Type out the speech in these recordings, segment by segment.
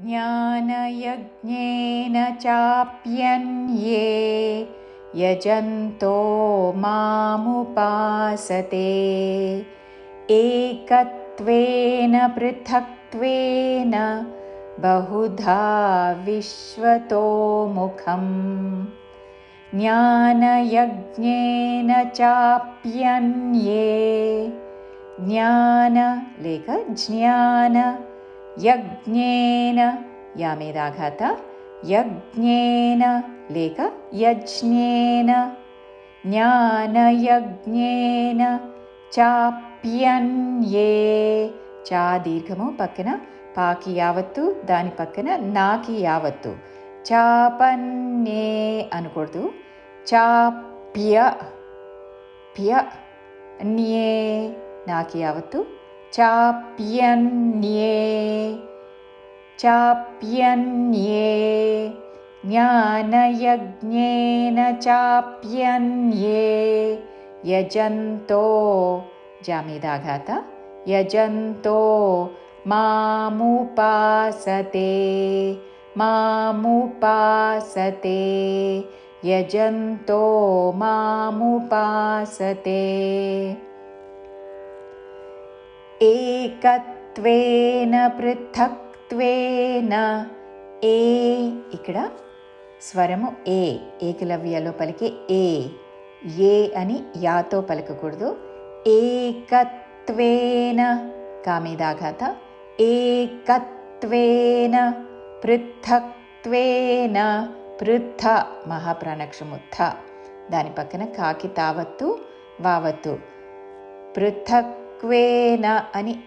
ज्ञानयज्ञेन चाप्यन्ये यजन्तो मामुपासते। एकत्वेन पृथक्त्वेन बहुधा विश्वतोमुखम् ज्ञानयज्ञेन चाप्यन्ये। ज्ञान लेख ज्ञान యజ్ఞేన. యా మీద ఆఘాత. యజ్ఞేన లేక యజ్ఞేన. జ్ఞానయజ్ఞేన చాప్యన్యే. చా దీర్ఘము పక్కన పాకి యావత్తు దాని పక్కన నాకి యావత్తు. చాపన్నే అనకూడదు. చాప్య. ప్య. న్యే నాకి యావత్తు. चाप्यन्ये चाप्यन्ये ज्ञानयज्ञेन चाप्यन्ये यजन्तो जामिदाघात यजन्तो मामुपासते मामुपासते यजन्तो मामुपासते। ఏకత్వేన పృథక్త్వేన. ఏ ఇక్కడ స్వరము ఏ ఏకలవ్యలో పలికే ఏ. ఏ అని యాతో పలకకూడదు. ఏకత్వేన కామేదాఘాత. ఏకత్వేన పృథక్త్వేన పృథ మహాప్రాణక్షము థ దాని పక్కన కాకి తావత్తు వావత్తు. పృథక్ పృథక్వేన అని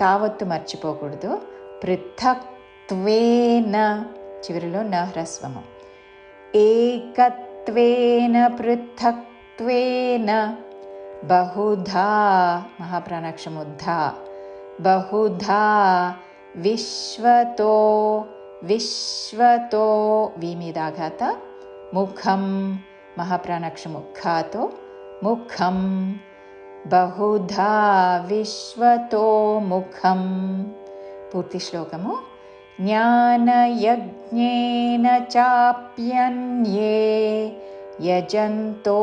తావత్తు మర్చిపోకూడదు. పృథక్ త్వేన చివరిలో న హ్రస్వము. ఏకత్వేన పృథక్త్వేన బహుధా మహాప్రాణాక్షముద్ధ బహుధా విశ్వతో విశ్వతో వి మీదాఘాత ముఖం మహాప్రాణాక్షముఖాతో ముఖం ముఖం बहुधा विश्वतोमुखं पूर्तिश्लोकं ज्ञानयज्ञेन चाप्यन्ये यजन्तो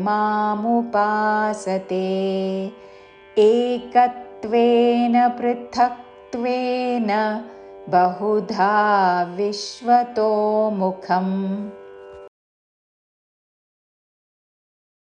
मामुपासते। एकत्वेन पृथक्त्वेन बहुधा विश्वतोमुखम्